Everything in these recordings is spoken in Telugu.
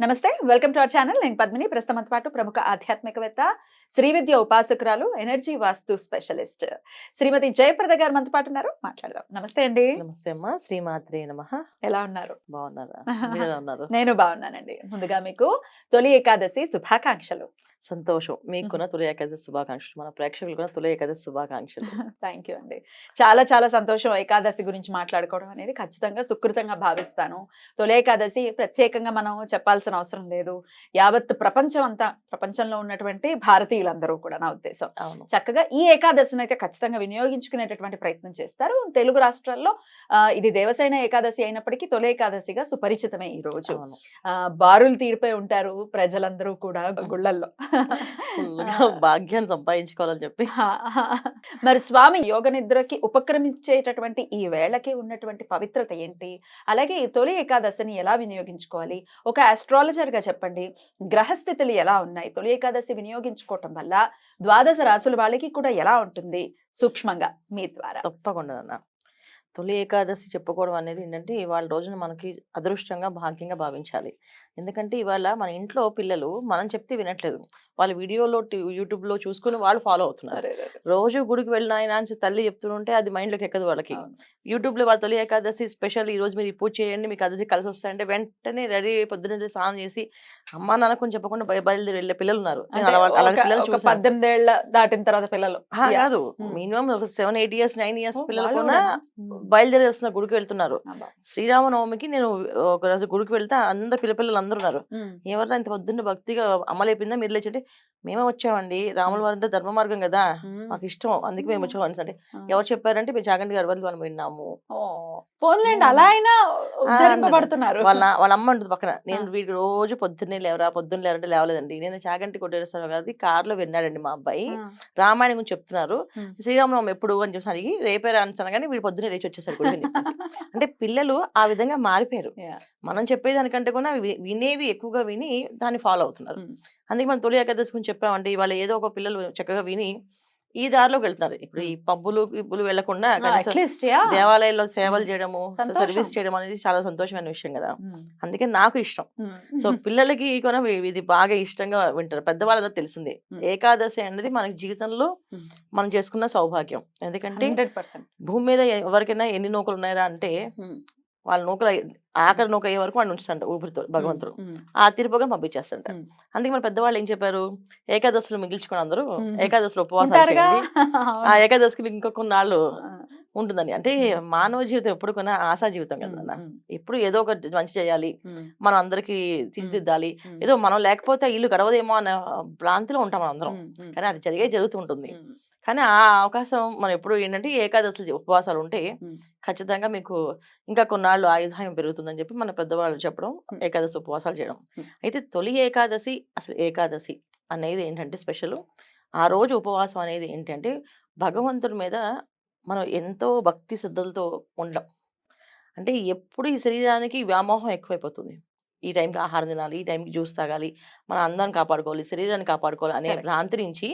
నమస్తే వెల్కమ్ టు అవర్ ఛానల్. నేను పద్మిని. ప్రస్తుతం పాటు ప్రముఖ ఆధ్యాత్మికవేత్త శ్రీ విద్య ఉపాసకురాలు ఎనర్జీ వాస్తు స్పెషలిస్ట్ శ్రీమతి జయప్రద గారు మనతో పాటు ఉన్నారు. మాట్లాడదాం. నమస్తే అండి. నమస్తే అమ్మా. శ్రీమాత్రే నమ. ఎలా ఉన్నారు? బాగున్నారా? నేను బాగున్నానండి. ముందుగా మీకు తొలి ఏకాదశి శుభాకాంక్షలు. సంతోషం. మీకు కూడా తొలి ఏకాదశి శుభాకాంక్షలు. మన ప్రేక్షకులు కూడా తొలి ఏకాదశి శుభాకాంక్షలు. థ్యాంక్ యూ అండి. చాలా చాలా సంతోషం ఏకాదశి గురించి మాట్లాడుకోవడం అనేది. ఖచ్చితంగా సుకృతంగా భావిస్తాను. తొలి ఏకాదశి ప్రత్యేకంగా మనం చెప్పాల్సిన అవసరం లేదు. యావత్ ప్రపంచం అంతా ప్రపంచంలో ఉన్నటువంటి భారతీయులందరూ కూడా నా ఉద్దేశం. చక్కగా ఈ ఏకాదశిని అయితే ఖచ్చితంగా వినియోగించుకునేటటువంటి ప్రయత్నం చేస్తారు. తెలుగు రాష్ట్రాల్లో ఇది దేవసేన ఏకాదశి అయినప్పటికీ తొలి ఏకాదశిగా సుపరిచితమే ఈ రోజు. బారులు తీరిపోయి ఉంటారు ప్రజలందరూ కూడా గుళ్ళల్లో. భాగ్యాన్ని సంపాదించుకోవాలని చెప్పి. మరి స్వామి యోగ నిద్రకి ఉపక్రమించేటటువంటి ఈ వేళకి ఉన్నటువంటి పవిత్రత ఏంటి? అలాగే ఈ తొలి ఏకాదశిని ఎలా వినియోగించుకోవాలి? ఒక astrologer అస్ట్రాలజర్గా చెప్పండి. గ్రహస్థితులు ఎలా ఉన్నాయి? తొలి ఏకాదశి వినియోగించుకోవటం వల్ల ద్వాదశ రాసుల వాళ్ళకి కూడా ఎలా ఉంటుంది? సూక్ష్మంగా మీ ద్వారా. తప్పకుండా అన్న తొలి ఏకాదశి చెప్పుకోవడం అనేది ఏంటంటే ఇవాళ రోజున మనకి అదృష్టంగా భాగ్యంగా భావించాలి. ఎందుకంటే ఇవాళ మన ఇంట్లో పిల్లలు మనం చెప్తే వినట్లేదు వాళ్ళ వీడియోలో యూట్యూబ్లో చూసుకుని వాళ్ళు ఫాలో అవుతున్నారు. రోజు గుడికి వెళ్ళిన ఆయన అని తల్లి చెప్తుంటే అది మైండ్లోకి ఎక్కదు వాళ్ళకి. యూట్యూబ్లో వాళ్ళ తొలి ఏకాదశి స్పెషల్ ఈ రోజు మీరు పూజ చేయండి మీకు అది కలిసి వస్తాయంటే వెంటనే రెడీ పొద్దున్న స్నానం చేసి అమ్మా నాన్న కొంచెం చెప్పకుండా బయ- బయలుదేరి వెళ్ళే పిల్లలు ఉన్నారు పద్దెనిమిది ఏళ్ళ దాటిన తర్వాత పిల్లలు. కాదు. మినిమం ఒక seven eight years nine years పిల్లలు కూడా. బయలుదేరి వస్తున్నారు గుడికి వెళ్తున్నారు. శ్రీరామనవమికి నేను ఒక రోజు గుడికి వెళ్తే అందరు పిల్ల పిల్లలు అందరూ ఉన్నారు ఉమ్. ఎవరైనా ఇంత పొద్దున్న భక్తిగా అమలైపోయిందా మీరు లేచంటే మేమే వచ్చామండి. రాముల వారి అంటే ధర్మ మార్గం కదా. మాకు ఇష్టం. అందుకే మేము వచ్చాం అని అంటే. ఎవరు చెప్పారంటే మేము చాగంటి గారి వల్ల మనం విన్నాము. పోన్లేండి. అలా అయినా వాళ్ళ వాళ్ళ అమ్మ ఉంటుంది పక్కన. నేను వీడికి రోజు పొద్దున్నే లేవరా? పొద్దున్న లేరంటే లేవలేదండి. నేను చాగంటి కొట్టేస్తాను కదా. కారులో విన్నాడండి మా అబ్బాయి. రామాయణం గురించి చెప్తున్నారు. ఉమ్. ఎప్పుడు? అని చెప్పి అడిగి రేపే రాను కానీ వీడు పొద్దున్నే లేచి వచ్చేసారు. అంటే పిల్లలు ఆ విధంగా మారిపోయారు. మనం చెప్పేదానికంటే కూడా వినేవి ఎక్కువగా విని దాన్ని ఫాలో అవుతున్నారు. అందుకే మనం తొలి ఏకాదశి గురించి చెప్పామంటే ఇవాళ ఏదో ఒక పిల్లలు చక్కగా విని ఈ దారిలోకి వెళ్తున్నారు ఇప్పుడు ఈ పబ్బులు ఇబ్బులు వెళ్ళకుండా. దేవాలయాల్లో సేవలు. చేయడము. సర్వీస్ చేయడం అనేది చాలా సంతోషమైన విషయం కదా. అందుకే నాకు ఇష్టం. సో పిల్లలకి కూడా ఇది బాగా ఇష్టంగా వింటారు పెద్దవాళ్ళతో తెలిసిందే. ఏకాదశి అనేది మనకి జీవితంలో. మనం చేసుకున్న సౌభాగ్యం ఎందుకంటే 100%. భూమి మీద ఎవరికైనా ఎన్ని నూకలు ఉన్నాయా అంటే. వాళ్ళ నూకలు ఆఖరి నూక అయ్యే వరకు వాడిని ఉంచుతాంట ఊపిరితో భగవంతుడు. ఆ తీర్పుగా పంపించేస్తాంట. అందుకే మన పెద్దవాళ్ళు ఏం చెప్పారు ఏకాదశులు మిగిల్చుకుని అందరూ. ఏకాదశులు ఉపవాసాలు ఆ. ఏకాదశికి ఇంకొక కొన్నాళ్ళు. ఉంటుందని అంటే మానవ జీవితం ఎప్పుడు కొన్నా ఆశా జీవితం కదా. ఎప్పుడు ఏదో ఒకటి మంచి చేయాలి. మనం అందరికి తీర్చిదిద్దాలి. ఏదో మనం లేకపోతే ఇల్లు గడవదేమో అన్న భ్రాంతిలో ఉంటాం మనం అందరం. కానీ అది జరిగే జరుగుతుంటుంది ఉమ్. కానీ ఆ అవకాశం మనం ఎప్పుడు ఏంటంటే ఏకాదశులు ఉపవాసాలు ఉంటే. ఖచ్చితంగా మీకు ఇంకా కొన్నాళ్ళు ఆయుధాయం పెరుగుతుందని చెప్పి మన పెద్దవాళ్ళు చెప్పడం. ఏకాదశి ఉపవాసాలు చేయడం. అయితే తొలి ఏకాదశి అసలు ఏకాదశి అనేది ఏంటంటే స్పెషల్ ఆ రోజు ఉపవాసం అనేది ఏంటంటే భగవంతుడి మీద మనం ఎంతో భక్తి శ్రద్ధలతో ఉండడం అంటే ఎప్పుడు ఈ శరీరానికి వ్యామోహం ఎక్కువైపోతుంది ఈ టైంకి ఆహారం తినాలి ఈ టైంకి జ్యూస్ తాగాలి మన అందాన్ని కాపాడుకోవాలి శరీరాన్ని కాపాడుకోవాలి అనే. భ్రాంతి నుంచి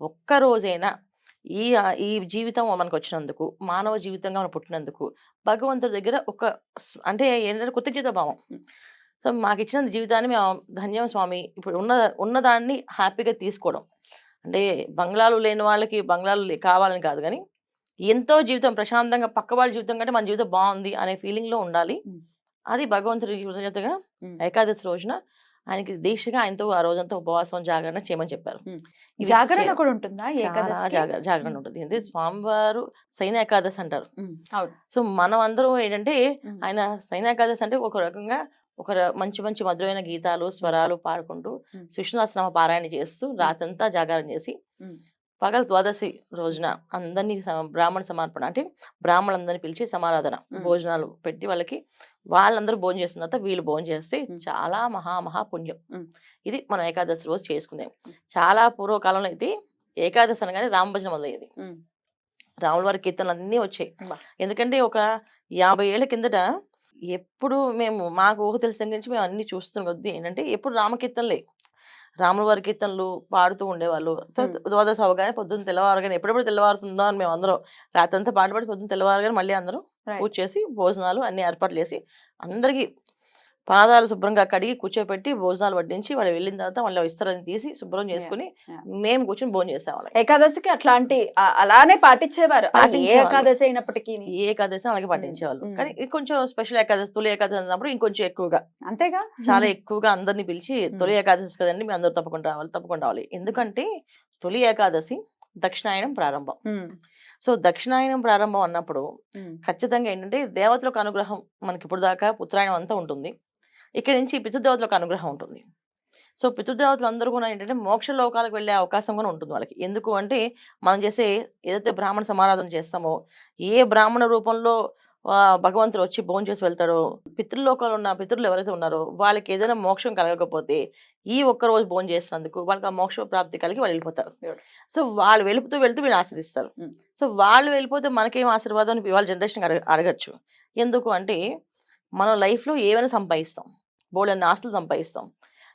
ఒక్క రోజైనా ఈ ఈ జీవితం మనకు వచ్చినందుకు మానవ జీవితంగా మనం పుట్టినందుకు భగవంతుడి దగ్గర ఒక స్- అంటే ఏంటంటే కృతజ్ఞత భావం. సో మాకు ఇచ్చిన జీవితాన్ని మేము ధన్యం స్వామి ఇప్పుడు ఉన్న ఉన్నదాన్ని హ్యాపీగా తీసుకోవడం అంటే బంగ్లాలు లేని వాళ్ళకి బంగ్లాలు లే- కావాలని కాదు కానీ ఎంతో జీవితం ప్రశాంతంగా పక్క వాళ్ళ జీవితం కంటే మన జీవితం బాగుంది అనే ఫీలింగ్లో ఉండాలి. అది భగవంతుడి కృతజ్ఞతగా ఉమ్. ఏకాదశి రోజున ఆయనకి దీక్షగా ఆయనతో ఆ రోజంతా ఉపవాసం జాగరణ చేయమని చెప్పారు జాగరణ కూడా ఉంటుందా జాగరణ. ఉంటుంది ఎందుకంటే స్వామివారు సైన ఏకాదశి అంటారు సో మనం అందరం ఏంటంటే. ఆయన సైన ఏకాదశి అంటే ఒక రకంగా ఒక మంచి మంచి మధురమైన గీతాలు స్వరాలు పాడుకుంటూ. విష్ణుదాసనామ పారాయణ చేస్తూ రాతంతా జాగారం చేసి. పగల ద్వాదశి రోజున అందరినీ బ్రాహ్మణ సమర్పణ అంటే బ్రాహ్మణులందరినీ పిలిచి సమారాధన. భోజనాలు పెట్టి వాళ్ళకి వాళ్ళందరూ భోజనం చేసిన తర్వాత వీళ్ళు భోజనం చేస్తే ఉమ్. చాలా మహా మహా పుణ్యం. ఇది మనం ఏకాదశి రోజు చేసుకునేది. చాలా పూర్వకాలంలో అయితే ఏకాదశి అనగానే రామభజన మొదలయ్యేది. రాముల వారి కీర్తనలు అన్నీ వచ్చాయి. ఎందుకంటే ఒక యాభై ఏళ్ళ కిందట ఎప్పుడు మేము మాకు ఊహ తెలిసిన దగ్గర నుంచి మేము అన్ని చూస్తున్న కొద్దీ ఏంటంటే ఎప్పుడు రామకీర్తనలే రాముల వారి కీర్తనలు పాడుతూ ఉండేవాళ్ళు ద్వాదశ అవగానే పొద్దున్న తెల్లవారుగానే ఎప్పుడెప్పుడు తెల్లవారుతుందో అని మేము అందరం రాత్రి అంతా పాట పాడి పొద్దున్న తెల్లవారుగానే మళ్ళీ అందరం. పూజ చేసి భోజనాలు అన్ని ఏర్పాట్లు చేసి అందరికీ పాదాలు శుభ్రంగా కడిగి కూర్చోపెట్టి భోజనాలు వడ్డించి వాళ్ళు వెళ్ళిన తర్వాత వాళ్ళ విస్తరాన్ని తీసి శుభ్రం చేసుకుని. మేము కూర్చొని భోజనం చేసేవాళ్ళం. ఏకాదశికి అట్లాంటి అలానే పాటించేవారు. ఏకాదశి అయినప్పటికీ ఏ ఏకాదశి అలాగే పాటించేవాళ్ళు. ఉమ్. కానీ కొంచెం స్పెషల్ ఏకాదశి తొలి ఏకాదశి అన్నప్పుడు ఇంకొంచెం ఎక్కువగా. అంతేగా? చాలా ఎక్కువగా అందరిని పిలిచి తొలి ఏకాదశి కదండి మీ అందరూ తప్పకుండా రావాలి తప్పకుండా రావాలి. ఎందుకంటే తొలి ఏకాదశి దక్షిణాయనం ప్రారంభం. సో దక్షిణాయనం ప్రారంభం అన్నప్పుడు ఖచ్చితంగా ఏంటంటే దేవతలకు అనుగ్రహం మనకి ఇప్పుడు దాకా ఉత్తరాయణం అంతా ఉంటుంది. ఇక్కడి నుంచి పితృదేవతలకు అనుగ్రహం ఉంటుంది. సో పితృదేవతలు అందరూ కూడా ఏంటంటే మోక్ష లోకాలకు వెళ్ళే అవకాశం కూడా ఉంటుంది వాళ్ళకి. ఎందుకు అంటే మనం చేసే ఏదైతే బ్రాహ్మణ సమారాధన చేస్తామో ఏ బ్రాహ్మణ రూపంలో భగవంతుడు వచ్చి భోజనం చేసి వెళ్తాడో. పితృలోకాలు ఉన్న పితృలు ఎవరైతే ఉన్నారో వాళ్ళకి ఏదైనా మోక్షం కలగకపోతే ఈ ఒక్క రోజు భోజనం చేసినందుకు వాళ్ళకి ఆ మోక్ష ప్రాప్తి కలిగి వాళ్ళు వెళ్ళిపోతారు. సో వాళ్ళు వెళుతూ వెళ్తూ వీళ్ళు ఆస్వాదిస్తారు Mm. సో వాళ్ళు వెళ్ళిపోతే మనకేం ఆశీర్వాదం అని వాళ్ళ జనరేషన్ అడగ అడగచ్చు. ఎందుకు అంటే మనం లైఫ్లో ఏమైనా సంపాదిస్తాం. బోల్డన్ని ఆస్తులు సంపాదిస్తాం.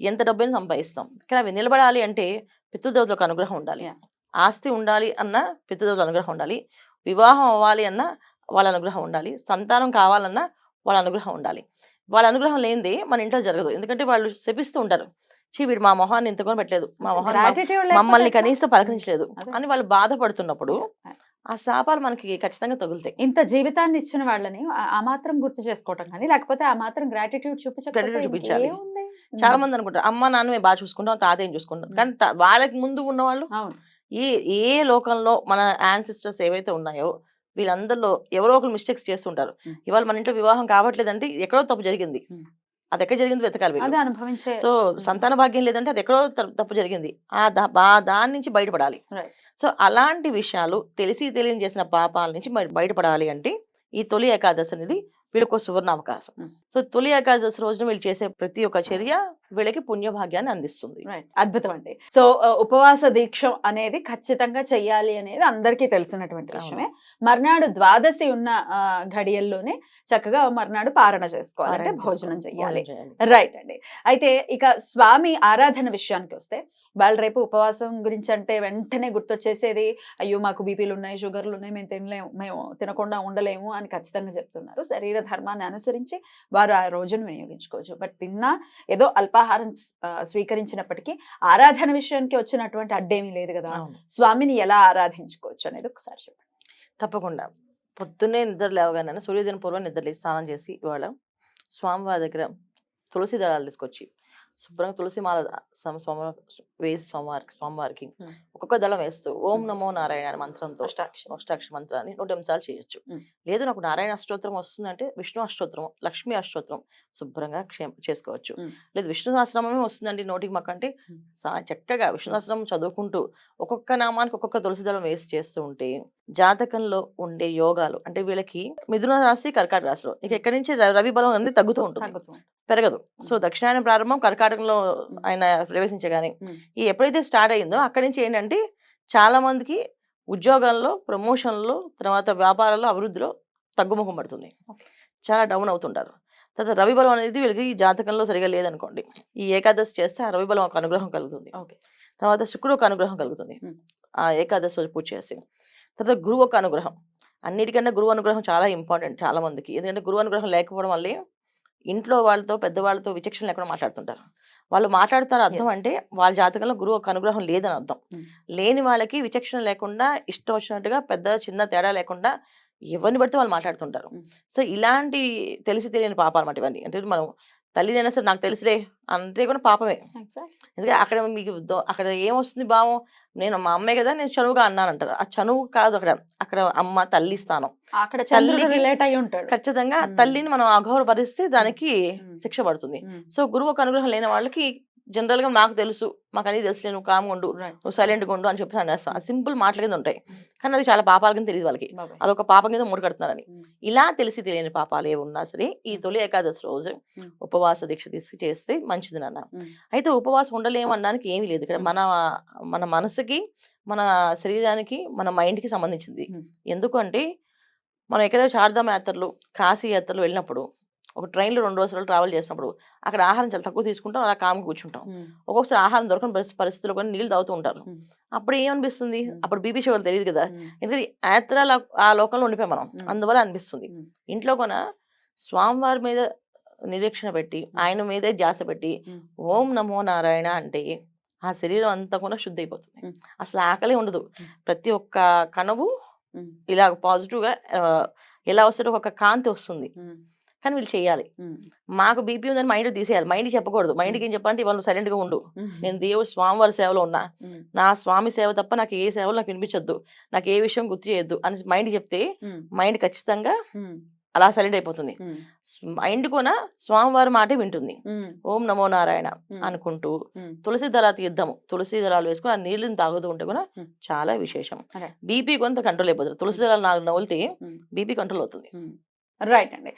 ఎంత డబ్బైనా సంపాదిస్తాం. కానీ అవి నిలబడాలి అంటే పితృదేవతలకు అనుగ్రహం ఉండాలి. ఆస్తి ఉండాలి అన్న పితృదేవతల అనుగ్రహం ఉండాలి. వివాహం అవ్వాలి అన్న వాళ్ళ అనుగ్రహం ఉండాలి. సంతానం కావాలన్నా వాళ్ళ అనుగ్రహం ఉండాలి. వాళ్ళ అనుగ్రహం లేనిదే మన ఇంట్లో జరగదు. ఎందుకంటే వాళ్ళు శపిస్తూ ఉంటారు. చీ వీడు మా మొహాన్ని ఇంతకొని పెట్టలేదు. మా మొహాన్ని మా- Gratitude లేకపోతే మమ్మల్ని? కనీసం పలకరించలేదు. అని వాళ్ళు బాధపడుతున్నప్పుడు ఆ శాపాలు మనకి ఖచ్చితంగా తగులుతాయి. ఇంత జీవితాన్ని ఇచ్చిన వాళ్ళని ఆ- మాత్రం గుర్తు చేసుకోవటం కానీ లేకపోతే ఆ మాత్రం గ్రాటిట్యూడ్ చూపించాలి. చూపించాలి చాలా మంది అనుకుంటారు అమ్మ నాన్న మేము బాగా చూసుకుంటాం తాతయ్యం చూసుకుంటాం. కానీ వాళ్ళకి ముందు ఉన్న వాళ్ళు అవును. ఏ ఏ లోకంలో మన యాన్సిస్టర్స్ ఏవైతే ఉన్నాయో వీళ్ళందరిలో ఎవరో ఒకరు మిస్టేక్స్ చేస్తుంటారు. ఇవాళ మన ఇంట్లో వివాహం కావట్లేదంటే ఎక్కడో తప్పు జరిగింది. అది ఎక్కడ జరిగింది వెతకాలి అనుభవించే సో సంతాన భాగ్యం లేదంటే అది ఎక్కడో తప్పు జరిగింది ఆ దాని నుంచి బయటపడాలి. సో అలాంటి విషయాలు తెలిసి తెలియని చేసిన పాపాల నుంచి బయటపడాలి అంటే ఈ తొలి ఏకాదశి అనేది వీళ్ళకి సువర్ణ అవకాశం. సో తొలి ఏకాదశి రోజున వీళ్ళు చేసే ప్రతి ఒక్క చర్య వీళ్ళకి పుణ్యభాగ్యాన్ని అందిస్తుంది. అద్భుతం అండి సో ఉపవాస దీక్ష అనేది ఖచ్చితంగా చెయ్యాలి అనేది అందరికీ తెలిసినటువంటి. విషయమే మర్నాడు ద్వాదశి ఉన్న ఘడియల్లోనే చక్కగా మర్నాడు పారణ చేసుకోవాలంటే పారాయణ భోజనం చేసుకోవాలి. చెయ్యాలి భోజనం చేయాలి. రైట్ అండి అయితే ఇక స్వామి ఆరాధన విషయానికి వస్తే వాళ్ళు రేపు ఉపవాసం గురించి అంటే వెంటనే గుర్తొచ్చేసేది అయ్యో మాకు బీపీలు ఉన్నాయి షుగర్లు ఉన్నాయి మేము తినలేము మేము తినకుండా ఉండలేము అని ఖచ్చితంగా చెప్తున్నారు శరీర ధర్మాన్ని అనుసరించి వారు ఆ రోజును వినియోగించుకోవచ్చు. బట్ తిన్నా ఏదో అల్పాహారం స్వీకరించినప్పటికీ ఆరాధన విషయానికి వచ్చినటువంటి అడ్డేమీ లేదు కదా. స్వామిని ఎలా ఆరాధించుకోవచ్చు అనేది ఒకసారి చెప్పండి. తప్పకుండా. పొద్దున్నే నిద్ర లేవగానే సూర్యోదయం పూర్వం నిద్ర స్నానం చేసి ఇవాళ స్వామివారి దగ్గర తులసి దళాలు తీసుకొచ్చి శుభ్రంగా తులసి మాల వేసి స్వామివారికి స్వామివారికి Hmm. ఒక్కొక్క దళం వేస్తూ ఓం. నమో నారాయణ అనే మంత్రంతో. అష్టాక్షర మంత్రాన్ని నూట నిమిషాలు చేయొచ్చు. లేదు నాకు నారాయణ అష్టోత్తరం వస్తుందంటే విష్ణు అష్టోత్తరం లక్ష్మీ అష్టోత్తరం శుభ్రంగా క్షేమ చేసుకోవచ్చు. లేదు విష్ణు సహస్రనామమే వస్తుందండి నోటికి మాకంటే చక్కగా విష్ణు సహస్రనామం చదువుకుంటూ ఒక్కొక్క నామానికి ఒక్కొక్క తులసి దళం వేసి చేస్తూ ఉంటే జాతకంలో ఉండే యోగాలు అంటే వీళ్ళకి మిథున రాశి కర్కాటక రాశిలో ఇక ఎక్కడి నుంచి రవి బలం అనేది తగ్గుతూ ఉంటుంది. పెరగదు సో. దక్షిణాయన ప్రారంభం కర్కాటకంలో ఆయన ప్రవేశించగానే. ఈ ఎప్పుడైతే స్టార్ట్ అయిందో అక్కడి నుంచి ఏంటంటే చాలా మందికి ఉద్యోగాల్లో ప్రమోషన్లో తర్వాత వ్యాపారాల్లో అభివృద్ధిలో తగ్గుముఖం పడుతుంది. చాలా డౌన్ అవుతుంటారు తర్వాత రవి బలం అనేది వీళ్ళకి ఈ జాతకంలో సరిగా లేదనుకోండి ఈ ఏకాదశి చేస్తే ఆ రవి బలం ఒక అనుగ్రహం కలుగుతుంది Okay. తర్వాత శుక్రుడు ఒక అనుగ్రహం కలుగుతుంది. ఆ ఏకాదశి రోజు పూజ చేసి తర్వాత గురువు ఒక అనుగ్రహం అన్నిటికన్నా గురువు అనుగ్రహం చాలా ఇంపార్టెంట్ చాలా మందికి ఎందుకంటే గురువు అనుగ్రహం లేకపోవడం వల్లే ఇంట్లో వాళ్ళతో పెద్దవాళ్ళతో విచక్షణ లేకుండా మాట్లాడుతుంటారు వాళ్ళు మాట్లాడుతారు అర్థం. అంటే వాళ్ళ జాతకంలో గురువు ఒక అనుగ్రహం లేదని అర్థం Hmm. లేని వాళ్ళకి విచక్షణ లేకుండా ఇష్టం వచ్చినట్టుగా పెద్ద చిన్న తేడా లేకుండా ఎవరిని పడితే వాళ్ళు మాట్లాడుతుంటారు Hmm. సో ఇలాంటి తెలిసి తెలియని పాపాలు అన్నమాట ఇవన్నీ అంటే మనం తల్లినైనా సరే నాకు తెలుసులే అంటే కూడా పాపమే. ఎందుకంటే అక్కడ మీకు అక్కడ ఏమొస్తుంది భావం నేను మా అమ్మే కదా నేను చనువుగా అన్నాను అంటారు ఆ చనువు కాదు అక్కడ అక్కడ అమ్మ తల్లి స్థానం అక్కడ తల్లికి- రిలేట్ అయి ఉంటాడు ఖచ్చితంగా. తల్లిని మనం అగౌరవపరిస్తే దానికి. శిక్ష పడుతుంది. సో గురువు ఒక అనుగ్రహం లేని వాళ్ళకి జనరల్గా మాకు తెలుసు మాకు అన్ని తెలుసులే నువ్వు కామ్గా ఉండు. నువ్వు సైలెంట్ ఉండు అని చెప్పి అనేస్తాం అది సింపుల్ మాటల కింద ఉంటాయి కానీ అది చాలా పాపాల కింద తెలియదు వాళ్ళకి. అదొక పాపం కింద మూడు కడుతున్నారని మ్మ్. ఇలా తెలిసి తెలియని పాపాలు ఏ ఉన్నా సరే ఈ తొలి ఏకాదశి రోజు. ఉపవాస దీక్ష తీసుకు చేస్తే మంచిది నాన్న. అయితే ఉపవాసం ఉండలేము అనడానికి ఏమీ లేదు ఇక్కడ. మన మన మనసుకి మన శరీరానికి మన మైండ్కి సంబంధించింది మ్మ్. ఎందుకంటే మనం ఎక్కడైనా చార్ధామ యాత్రలు కాశీ యాత్రలు వెళ్ళినప్పుడు ఒక ట్రైన్లో రెండు రోజులు ట్రావెల్ చేసినప్పుడు అక్కడ ఆహారం చాలా తక్కువ తీసుకుంటాం అలా కామ్గా కూర్చుంటాం ఒక్కొక్కసారి ఆహారం దొరకని పరిస్థి- పరిస్థితుల్లో కూడా నీళ్ళు తాగుతూ ఉంటారు. అప్పుడు ఏమనిపిస్తుంది. అప్పుడు బీపీ షుగర్ తెలియదు కదా ఎందుకంటే యాత్ర ఆ లోకంలో ఉండిపోయాం మనం. అందువల్ల అనిపిస్తుంది. ఇంట్లో కొన స్వామివారి మీద నిరీక్షణ పెట్టి ఆయన మీదే ధ్యాస పెట్టి. ఓం నమో నారాయణ అంటే ఆ శరీరం అంతా కూడా శుద్ధి అయిపోతుంది. అసలు ఆకలి ఉండదు. ప్రతి ఒక్క కణవు ఉమ్, ఇలా పాజిటివ్గా ఎలా వస్తుందో ఒక కాంతి వస్తుంది కానీ వీళ్ళు చేయాలి. మాకు బీపీ ఉందని మైండ్ తీసేయాలి. మైండ్ చెప్పకూడదు. మైండ్కి ఏం చెప్పాలంటే వాళ్ళు సైలెంట్గా ఉండు. ఉమ్, నేను దేవుడు స్వామివారి సేవలో ఉన్నా. నా స్వామి సేవ తప్ప నాకు ఏ సేవలు నాకు వినిపించొద్దు. నాకు ఏ విషయం గుర్తు చేయొద్దు అని మైండ్ చెప్తే మైండ్ ఖచ్చితంగా అలా సైలెంట్ అయిపోతుంది. మైండ్ కూడా స్వామివారి మాటే వింటుంది. ఓం నమో నారాయణ అనుకుంటూ. తులసి దళ తీద్దాము తులసి దళాలు వేసుకుని ఆ నీళ్ళని తాగుతూ ఉంటే కూడా. చాలా విశేషం. బీపీ కొంత కంట్రోల్ అయిపోతుంది. తులసి దళాలు నాలుగు నవ్వులితే. బీపీ కంట్రోల్ అవుతుంది. రైట్ అండి.